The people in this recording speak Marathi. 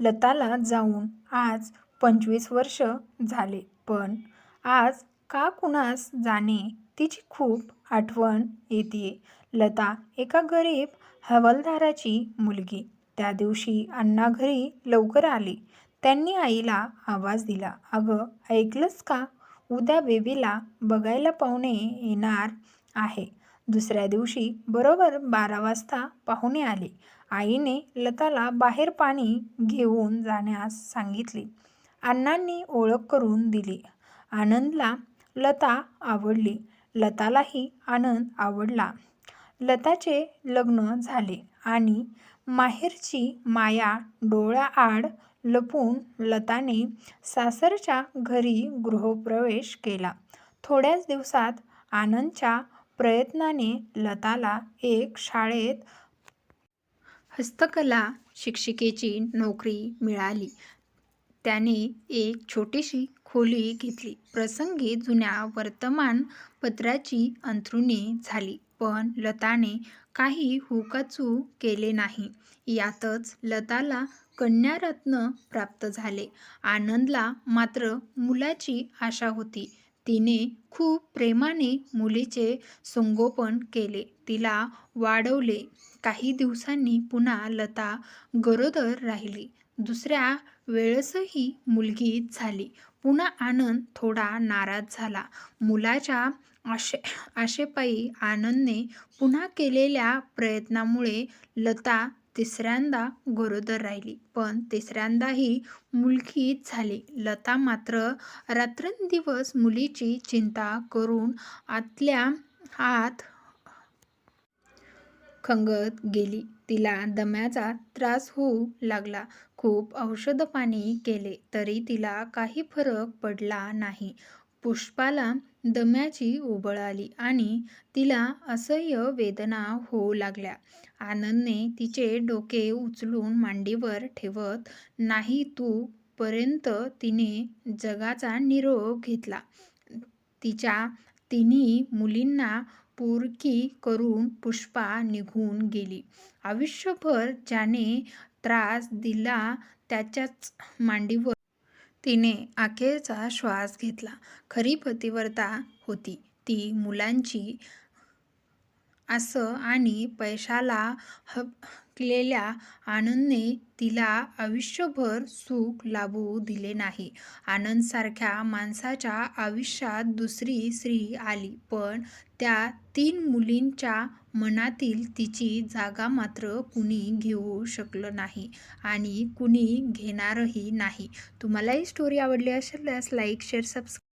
लताला जाऊन आज पंचवीस वर्ष झाले पण आज का कुणास जाणे तिची खूप आठवण येते लता एका गरीब हवालदाराची मुलगी. त्या दिवशी अण्णा घरी लवकर आले. त्यांनी आईला आवाज दिला अगं ऐकलंच का? उद्या बेबीला बघायला पाहुणे येणार आहे. दुसऱ्या दिवशी बरोबर बारा वाजता पाहुणे आले. आईने लताला बाहेर पाणी घेऊन जाण्यास सांगितले. अण्णांनी ओळख करून दिली. आनंदला लता आवडली. लतालाही आनंद आवडला. लताचे लग्न झाले आणि माहेरची माया डोळ्याआड लपून लताने सासरच्या घरी गृहप्रवेश केला. थोड्याच दिवसात आनंदच्या प्रयत्नाने लताला एक शाळेत हस्तकला शिक्षिकेची नोकरी मिळाली. त्याने एक छोटीशी खोली घेतली. प्रसंगी जुन्या वर्तमानपत्राची अंथरुणे झाली. पण लताने काही हुकाचू केले नाही. यातच लताला कन्यारत्न प्राप्त झाले. आनंदला मात्र मुलाची आशा होती. तिने खूप प्रेमाने मुलीचे संगोपन केले. तिला वाढवले. काही दिवसांनी पुन्हा लता गरोदर राहिली. दुसऱ्या वेळेसही मुलगीच झाली. पुन्हा आनंद थोडा नाराज झाला. मुलाच्या आशे आशेपायी आनंदने पुन्हा केलेल्या प्रयत्नामुळे लता तिसऱ्यांदा गरोदर राहिली. पण तिसऱ्यांदाही मुलगीच झाली. लता मात्र रात्रंदिवस मुलीची चिंता करून आतल्या आत खंगत गेली. तिला दम्याचा त्रास होऊ लागला. खूप औषधपाणी केले तरी तिला काही फरक पडला नाही. पुष्पाला दम्याची उबळ आली आणि तिला असह्य वेदना होऊ लागल्या. आनंदने तिचे डोके उचलून मांडीवर ठेवत नाही तू पर्यंत तिने जगाचा निरोप घेतला. तिच्या तिन्ही मुलींना पोरकी करून पुष्पा निघून गेली. आयुष्यभर ज्याने त्रास दिला त्याच्याच मांडीवर तिने अखेरचा श्वास घेतला. खरी पतिव्रता होती ती. मुलांची आस आणि पैशाला हबकलेल्या आनंदने तिला आयुष्यभर सुख लाभू दिले नाही. आनंदसारख्या माणसाच्या आयुष्यात दुसरी स्त्री आली पण त्या तीन मुलींच्या मनातील तिची जागा मात्र कुणी घेऊ शकलं नाही आणि कुणी घेणारही नाही. तुम्हाला ही स्टोरी आवडली असेल तर लाईक शेअर सबस्क्राईब